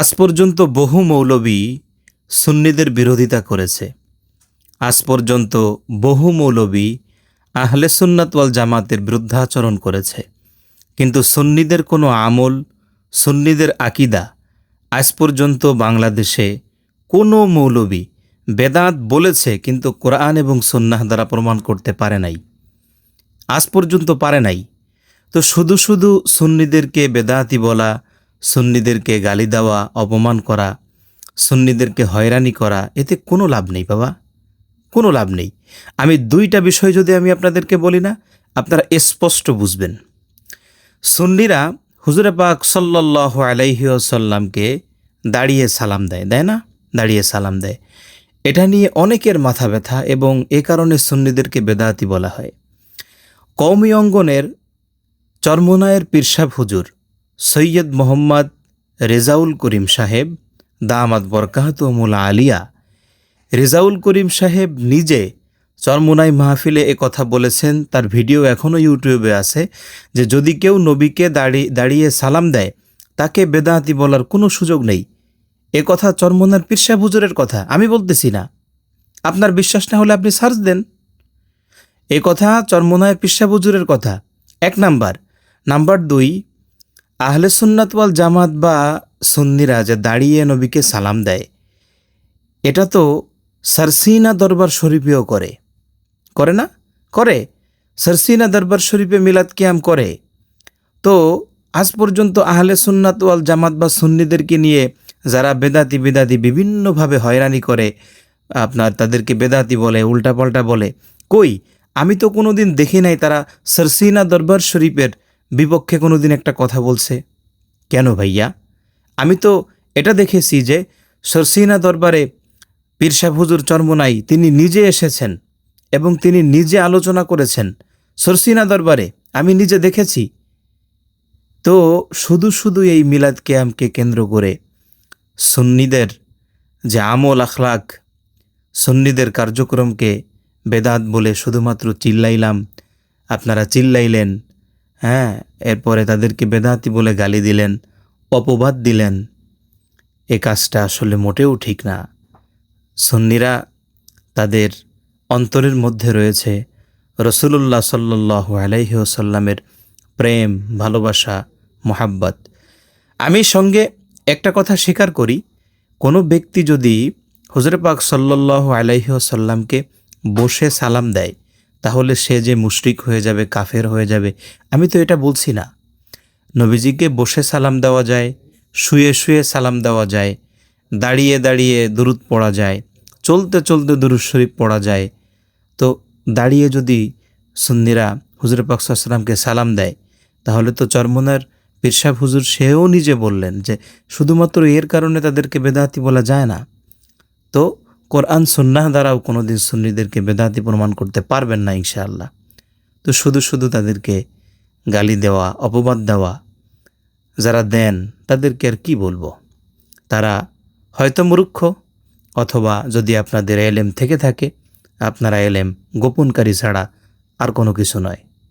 আজ পর্যন্ত বহু মৌলবী সুন্নিদের বিরোধিতা করেছে। আজ পর্যন্ত বহু মৌলবী আহলে সুন্নাত ওয়াল জামাতের বিরুদ্ধাচরণ করেছে। কিন্তু সুন্নিদের কোনো আমল, সুন্নিদের আকিদা আজ পর্যন্ত বাংলাদেশে কোনো মৌলবী বেদাত বলেছে কিন্তু কোরআন এবং সুন্নাহ দ্বারা প্রমাণ করতে পারে নাই। আজ পর্যন্ত পারে নাই। তো শুধু শুধু সুন্নিদেরকে বেদাতি বলা সুন্নিদেরকে গালি দেওয়া, অপমান করা, সুন্নিদেরকে হয়রানি করা, এতে কোনো লাভ নেই বাবা। কোনো লাভ নেই। আমি দুইটা বিষয় যদি আমি আপনাদেরকে বলি না, আপনারা স্পষ্ট বুঝবেন। সুন্নিরা হুজুরে পাক সাল্লাহ আলাইসাল্লামকে দাঁড়িয়ে সালাম দেয় দেয় না? দাঁড়িয়ে সালাম দেয়। এটা নিয়ে অনেকের মাথা ব্যথা এবং এ কারণে সুন্নিদেরকে বেদাতি বলা হয়। কওমি অঙ্গনের চর্মনায়ের পীরসাব হুজুর সৈয়দ মোহাম্মদ রেজাউল করিম সাহেব দামাদ বরকাহতুমুল আলিয়া। রেজাউল করিম সাহেব নিজে চরমোনাই মাহফিলে এ কথা বলেছেন, তার ভিডিও এখনও ইউটিউবে আছে, যে যদি কেউ নবীকে দাঁড়িয়ে দাঁড়িয়ে সালাম দেয়, তাকে বেদাতি বলার কোনো সুযোগ নেই। এ কথা চরমোনার পীরসাব হুজুরের কথা, আমি বলতেছি না। আপনার বিশ্বাস না হলে আপনি সার্চ দেন। এ কথা চরমোনায় হুজুরের কথা। এক নাম্বার। নাম্বার দুই আহলে সুন্নাত ওয়াল জামাত বা সুন্নিরা যে দাঁড়িয়ে নবীকে সালাম দেয়, এটা তো সারসিনা দরবার শরীফেও করে। করে না? করে। সারসিনা দরবার শরীফে মিলাদ কিয়াম করে। তো আজ পর্যন্ত আহলে সুন্নাত ওয়াল জামাত বা সুন্নিদেরকে নিয়ে যারা বেদাতি বেদাতি বিভিন্নভাবে হয়রানি করে, আপনার তাদেরকে বেদাতি বলে, উল্টাপাল্টা বলে, কই? আমি তো কোনো দিন দেখি নাই তারা সারসিনা দরবার শরীফের বিপক্ষে কোনো দিন একটা কথা বলছে। কেন ভাইয়া? আমি তো এটা দেখেছি যে সরসিনা দরবারে পীরসাহ হুজুর চর্মনাই তিনি নিজে এসেছেন এবং তিনি নিজে আলোচনা করেছেন সরসিনা দরবারে। আমি নিজে দেখেছি। তো শুধু শুধু এই মিলাদ কেয়ামকে কেন্দ্র করে সুন্নিদের যে আমল আখলাক, সুন্নিদের কার্যক্রমকে বেদাত বলে শুধুমাত্র চিল্লাইলাম, আপনারা চিল্লাইলেন হ্যাঁ এরপরে তাদেরকে বেদাতি বলে গালি দিলেন, অপবাদ দিলেন। এ কাজটা আসলে মোটেও ঠিক না। সুন্নিরা তাদের অন্তরের মধ্যে রয়েছে রসুলুল্লাহ সাল্লাহ আলাইসাল্লামের প্রেম, ভালোবাসা, মোহাব্বত। আমি সঙ্গে একটা কথা স্বীকার করি, কোনো ব্যক্তি যদি হুজরে পাক সাল্লাহ আলাইসাল্লামকে বসে সালাম দেয় তাহলে সে যে মুশরিক হয়ে যাবে, কাফের হয়ে যাবে, আমি তো এটা বলছি না। নবীজিকে বসে সালাম দেওয়া যায়, শুয়ে শুয়ে সালাম দেওয়া যায়, দাঁড়িয়ে দাঁড়িয়ে দুরুদ পড়া যায়, চলতে চলতে দুরুদ শরীফ পড়া যায়। তো দাঁড়িয়ে যদি সুন্নিরা হুজুর পাকসাল্লামকে সালাম দেয়, তাহলে তো চরমনার পিরসাব হুজুর সেও নিজে বললেন যে, শুধুমাত্র এর কারণে তাদেরকে বেদাতি বলা যায় না। তো কোরআন সুন্নাহ দ্বারাও কোনোদিন সুন্নিদেরকে বেদাতি প্রমাণ করতে পারবেন না, ইনশাআল্লাহ। তো শুধু শুধু তাদেরকে গালি দেওয়া, অপবাদ দেওয়া যারা দেন, তাদেরকে আর কি বলব? তারা হয়তো মূর্খ, অথবা যদি আপনাদের এলেম থেকে থাকে, আপনারা এলেম গোপনকারী ছাড়া আর কোনো কিছু নয়।